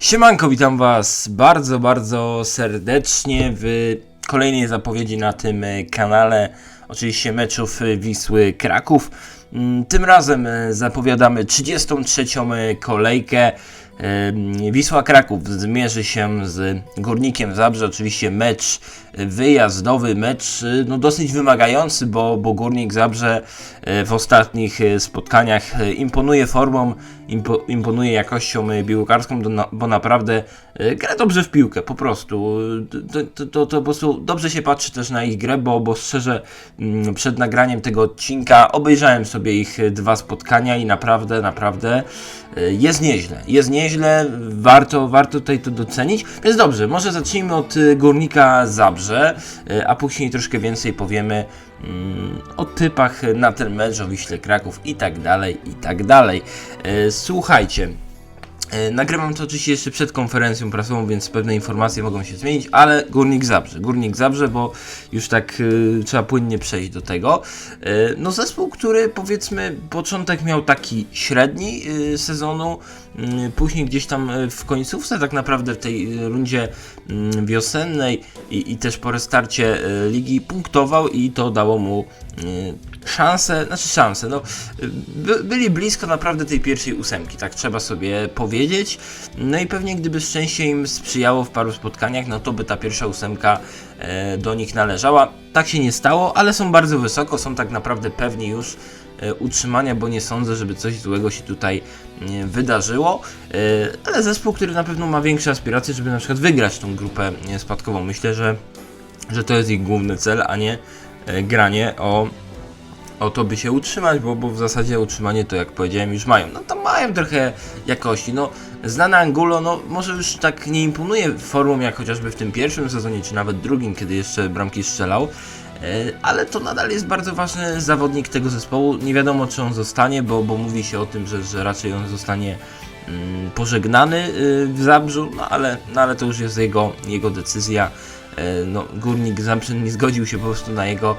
Siemanko, witam Was bardzo, bardzo serdecznie w kolejnej zapowiedzi na tym kanale. Oczywiście meczów Wisły Kraków. Mm, Tym razem zapowiadamy 33. kolejkę. Wisła Kraków zmierzy się z Górnikiem Zabrze. Oczywiście mecz e, wyjazdowy, mecz e, no, dosyć wymagający, bo, bo Górnik Zabrze e, w ostatnich spotkaniach imponuje formą, impo, imponuje jakością piłkarską, bo naprawdę gra dobrze w piłkę, po prostu. To, to, to, to po prostu dobrze się patrzy też na ich grę, bo, bo szczerze mm, przed nagraniem tego odcinka obejrzałem sobie ich dwa spotkania i naprawdę, naprawdę jest nieźle. Jest nieźle, warto, warto tutaj to docenić. Więc dobrze, może zacznijmy od e, Górnika Zabrze, e, a później troszkę więcej powiemy mm, o typach na ten mecz, o Wiśle Kraków i tak dalej, i tak dalej. E, Słuchajcie, Nagrywam to oczywiście jeszcze przed konferencją prasową, więc pewne informacje mogą się zmienić, ale Górnik Zabrze. Górnik Zabrze, bo już tak e, trzeba płynnie przejść do tego. E, no zespół, który powiedzmy początek miał taki średni e, sezonu, mm, później gdzieś tam e, w końcówce tak naprawdę w tej e, rundzie mm, wiosennej i, i też po restarcie e, ligi punktował i to dało mu e, szansę, znaczy szansę, no by, byli blisko naprawdę tej pierwszej ósemki, tak trzeba sobie powiedzieć. No i pewnie gdyby szczęście im sprzyjało w paru spotkaniach, no to by ta pierwsza ósemka e, do nich należała. Tak się nie stało, ale są bardzo wysoko, są tak naprawdę pewni już e, utrzymania, bo nie sądzę, żeby coś złego się tutaj e, wydarzyło. Ale zespół, który na pewno ma większe aspiracje, żeby na przykład wygrać tą grupę spadkową. Myślę, że, że to jest ich główny cel, a nie granie o o to by się utrzymać, bo, bo w zasadzie utrzymanie to jak powiedziałem już mają. No to mają trochę jakości. No znany Angulo, no może już tak nie imponuje formą jak chociażby w tym pierwszym sezonie, czy nawet drugim, kiedy jeszcze bramki strzelał. E, Ale to nadal jest bardzo ważny zawodnik tego zespołu. Nie wiadomo, czy on zostanie, bo, bo mówi się o tym, że, że raczej on zostanie mm, pożegnany y, w Zabrzu, no ale, no ale to już jest jego, jego decyzja. E, No, górnik Zabrze nie zgodził się po prostu na jego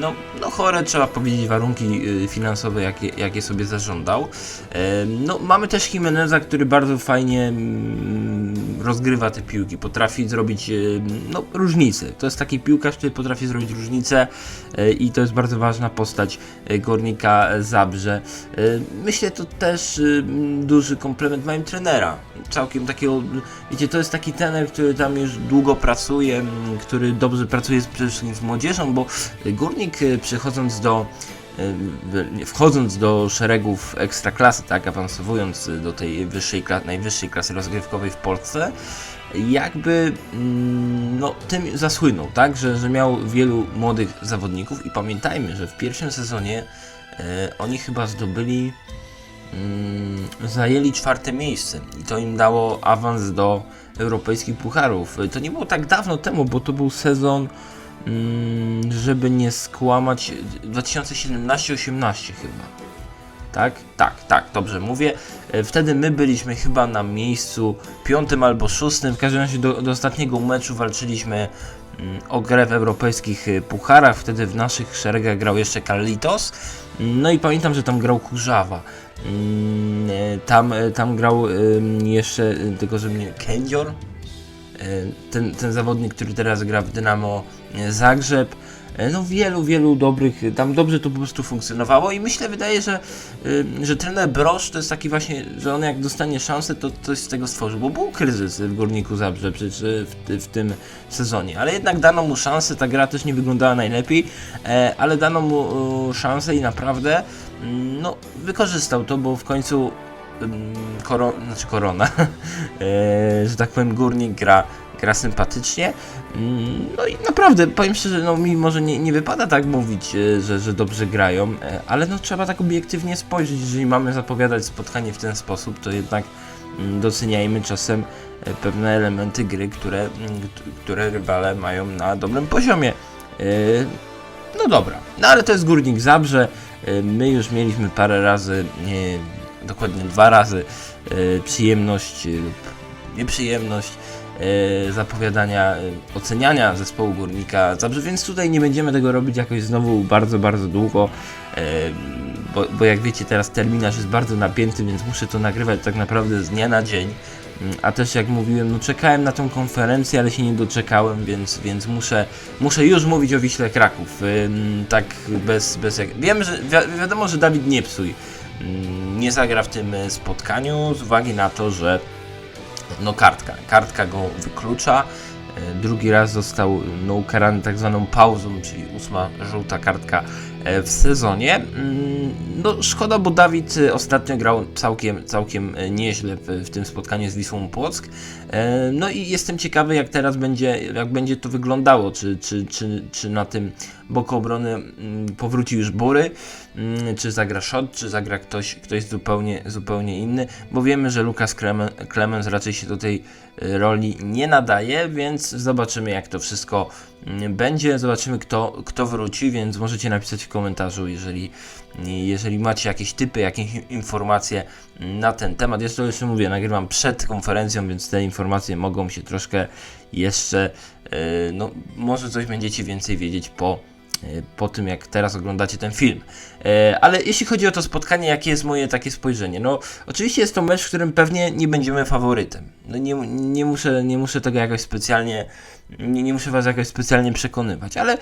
no, no chore, trzeba powiedzieć, warunki y, finansowe, jakie, jakie sobie zażądał. E, No, mamy też Jimeneza, który bardzo fajnie mm, rozgrywa te piłki, potrafi zrobić y, no, różnicę. To jest taki piłkarz, który potrafi zrobić różnicę e, i to jest bardzo ważna postać Górnika Zabrze. Myślę, to też y, duży komplement mają trenera. Całkiem takiego, wiecie, to jest taki trener, który tam już długo pracuje, który dobrze pracuje z- przede wszystkim z młodzieżą, bo Górnik y, przychodząc do y, wchodząc do szeregów ekstraklasy, tak, awansowując do tej wyższej, najwyższej klasy rozgrywkowej w Polsce, jakby mm, no, tym zasłynął, tak, że, że miał wielu młodych zawodników i pamiętajmy, że w pierwszym sezonie e, oni chyba zdobyli zajęli czwarte miejsce i to im dało awans do europejskich pucharów. To nie było tak dawno temu, bo to był sezon, mm, żeby nie skłamać, 2017-18 chyba. Tak, tak, tak, dobrze mówię. E, Wtedy my byliśmy chyba na miejscu piątym albo szóstym. W każdym razie do, do ostatniego meczu walczyliśmy mm, o grę w europejskich y, pucharach. Wtedy w naszych szeregach grał jeszcze Carlitos. No i pamiętam, że tam grał Kurzawa. Mm, e, Tam, e, tam grał jeszcze, tylko że mnie Kędzior, E, ten, ten zawodnik, który teraz gra w Dynamo e, Zagrzeb. E, No wielu, wielu dobrych, tam dobrze to po prostu funkcjonowało i myślę, wydaje, że, że trener Brosz to jest taki właśnie, że on jak dostanie szansę, to coś z tego stworzy, bo był kryzys w Górniku Zabrze przecież w, w tym sezonie, ale jednak dano mu szansę, ta gra też nie wyglądała najlepiej, e, ale dano mu szansę i naprawdę mm, no, wykorzystał to, bo w końcu koro, znaczy korona, e, że tak powiem, górnik gra, gra sympatycznie. Mm, No i naprawdę, powiem szczerze, no mi może nie, nie wypada tak mówić, e, że, że dobrze grają, e, ale no trzeba tak obiektywnie spojrzeć, jeżeli mamy zapowiadać spotkanie w ten sposób, to jednak mm, doceniajmy czasem pewne elementy gry, które, mm, kt- które rywale mają na dobrym poziomie. No dobra, no ale to jest Górnik Zabrze. My już mieliśmy parę razy, dokładnie dwa razy, e, przyjemność e, lub nieprzyjemność e, zapowiadania, oceniania zespołu Górnika Zabrze, więc tutaj nie będziemy tego robić jakoś znowu bardzo, bardzo długo, bo, bo jak wiecie teraz terminarz jest bardzo napięty, więc muszę to nagrywać tak naprawdę z dnia na dzień. Mm, A też jak mówiłem, no czekałem na tą konferencję, ale się nie doczekałem, więc, więc muszę, muszę już mówić o Wiśle Kraków. Tak bez, bez jak... Wiem, że wi wiadomo, że Dawid Niepsuj ym, nie zagra w tym spotkaniu z uwagi na to, że no kartka, kartka go wyklucza. E, Drugi raz został no, ukarany tak zwaną pauzą, czyli ósma żółta kartka w sezonie. Mm, No szkoda, bo Dawid e, ostatnio grał całkiem, całkiem e, nieźle w, w tym spotkaniu z Wisłą Płock. E, No i jestem ciekawy jak teraz będzie, jak będzie to wyglądało, czy, czy, czy, czy na tym boku obrony mm, powróci już Bury, mm, czy zagra Szot, czy zagra ktoś, ktoś zupełnie, zupełnie inny, bo wiemy, że Lukas Clemens raczej się do tej e, roli nie nadaje, więc zobaczymy jak to wszystko będzie, zobaczymy kto, kto wróci, więc możecie napisać komentarzu, jeżeli, jeżeli macie jakieś typy, jakieś informacje na ten temat. Jest to jeszcze mówię, nagrywam przed konferencją, więc te informacje mogą się troszkę jeszcze, e, no może coś będziecie więcej wiedzieć po e, po tym, jak teraz oglądacie ten film. E, Ale jeśli chodzi o to spotkanie, jakie jest moje takie spojrzenie? No, oczywiście jest to mecz, w którym pewnie nie będziemy faworytem. No, nie, nie, muszę, nie muszę tego jakoś specjalnie, nie, nie muszę Was jakoś specjalnie przekonywać, ale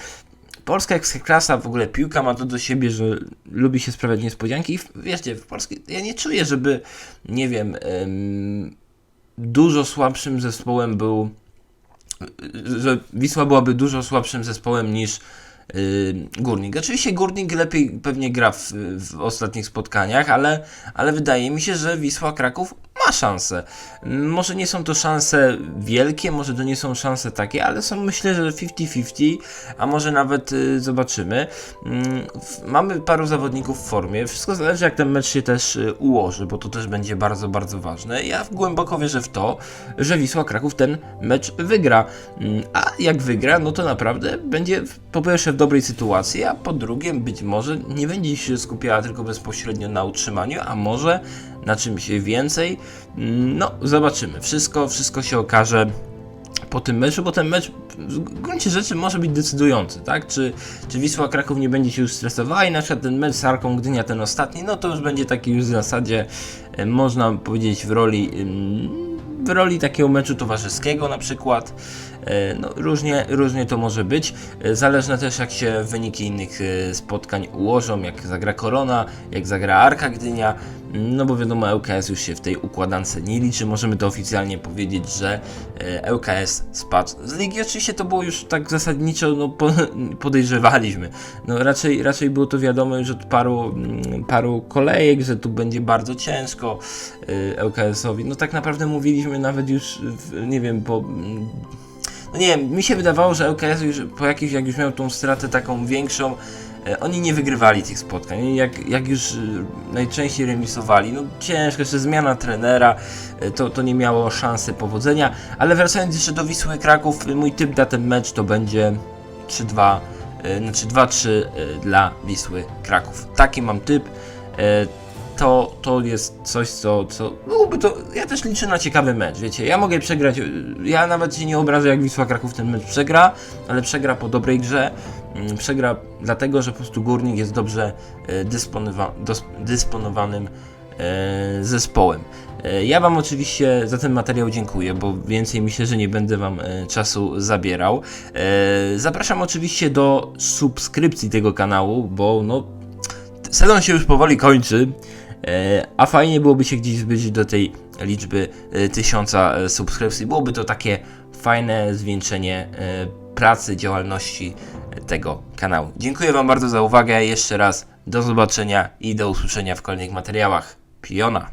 polska ekstraklasa, w ogóle piłka ma to do siebie, że lubi się sprawiać niespodzianki i wiecie, w polskiej, ja nie czuję, żeby, nie wiem, em, dużo słabszym zespołem był że Wisła byłaby dużo słabszym zespołem niż yy, Górnik. Oczywiście Górnik lepiej pewnie gra w, w ostatnich spotkaniach, ale, ale wydaje mi się, że Wisła Kraków szanse. Może nie są to szanse wielkie, może to nie są szanse takie, ale są myślę, że 50-50, a może nawet y, zobaczymy. W- Mamy paru zawodników w formie, wszystko zależy jak ten mecz się też y, ułoży, bo to też będzie bardzo, bardzo ważne. Ja głęboko wierzę w to, że Wisła Kraków ten mecz wygra, Mm, a jak wygra, no to naprawdę będzie po pierwsze w dobrej sytuacji, a po drugie być może nie będzie się skupiała tylko bezpośrednio na utrzymaniu, a może na czymś więcej. No, zobaczymy. Wszystko, wszystko się okaże po tym meczu, bo ten mecz w gruncie rzeczy może być decydujący, tak? Czy, czy Wisła Kraków nie będzie się już stresowała i na przykład ten mecz z Arką Gdynia, ten ostatni, no to już będzie taki już w zasadzie, e, można powiedzieć, w roli, w roli takiego meczu towarzyskiego na przykład. E, No, różnie, różnie to może być. E, Zależne też jak się wyniki innych spotkań ułożą, jak zagra Korona, jak zagra Arka Gdynia. No bo wiadomo, ŁKS już się w tej układance nie liczy. Możemy to oficjalnie powiedzieć, że e, ŁKS spadł z ligi. Oczywiście to było już tak zasadniczo, no po, podejrzewaliśmy. No raczej, raczej było to wiadomo już od paru, mm, paru kolejek, że tu będzie bardzo ciężko e, ŁKS-owi. No tak naprawdę mówiliśmy nawet już, nie wiem, po mm, no nie wiem, mi się wydawało, że ŁKS już po jakiejś, jak już miał tą stratę taką większą, e, oni nie wygrywali tych spotkań. Jak, jak już e, najczęściej remisowali, no ciężko, jeszcze zmiana trenera, e, to, to nie miało szansy powodzenia. Ale wracając jeszcze do Wisły Kraków, mój typ na ten mecz to będzie 3-2, e, znaczy 2-3 e, dla Wisły Kraków. Taki mam typ. To, to jest coś, co, co byłoby to. Ja też liczę na ciekawy mecz, wiecie. Ja mogę przegrać. Ja nawet się nie obrażę, jak Wisła Kraków ten mecz przegra, ale przegra po dobrej grze. Mm, Przegra dlatego, że po prostu górnik jest dobrze e, dysponowa, dysponowanym e, zespołem. E, Ja Wam oczywiście za ten materiał dziękuję, bo więcej myślę, że nie będę Wam czasu zabierał. Zapraszam oczywiście do subskrypcji tego kanału, bo no sezon się już powoli kończy, a fajnie byłoby się gdzieś zbliżyć do tej liczby e, tysiąca e, subskrypcji. Byłoby to takie fajne zwieńczenie e, pracy, działalności e, tego kanału. Dziękuję Wam bardzo za uwagę. Jeszcze raz do zobaczenia i do usłyszenia w kolejnych materiałach. Piona!